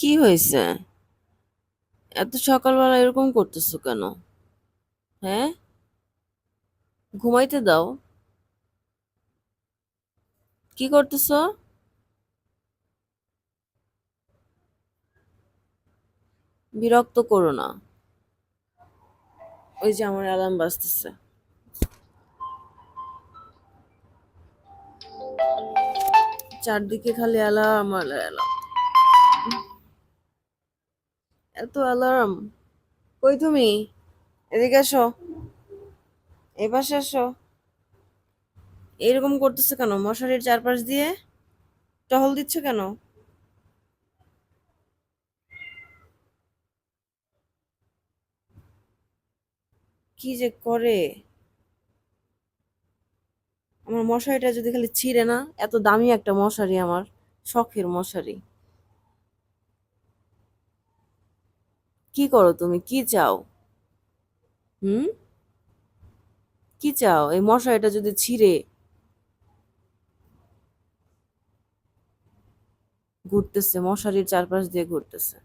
কি হয়েছে? এত সকালবেলা এরকম করতেছো কেন? হ্যাঁ? ঘুমাইতে দাও। কি করতেছো? বিরক্ত করো না। ওই যে আমার অ্যালার্ম বাজতেছে। চারদিকে খালি অ্যালার্ম অ্যালার্ম এত অ্যালার্ম কই তুমি? এদিকে আসো এই পাশে আসো এরকম করতেছো কেন? মশারির চারপাশ দিয়ে টহল দিচ্ছ কেন? কি যে করে? আমার মশারিটা যদি খালি ছিঁড়ে না, এত দামি একটা মশারি আমার, শখের মশারি। কি করো তুমি? কি চাও? হুম? কি চাও? এই মশারিটা যদি ছিঁড়ে। ঘুরতেছে, মশারির চারপাশ দিয়ে ঘুরতেছে।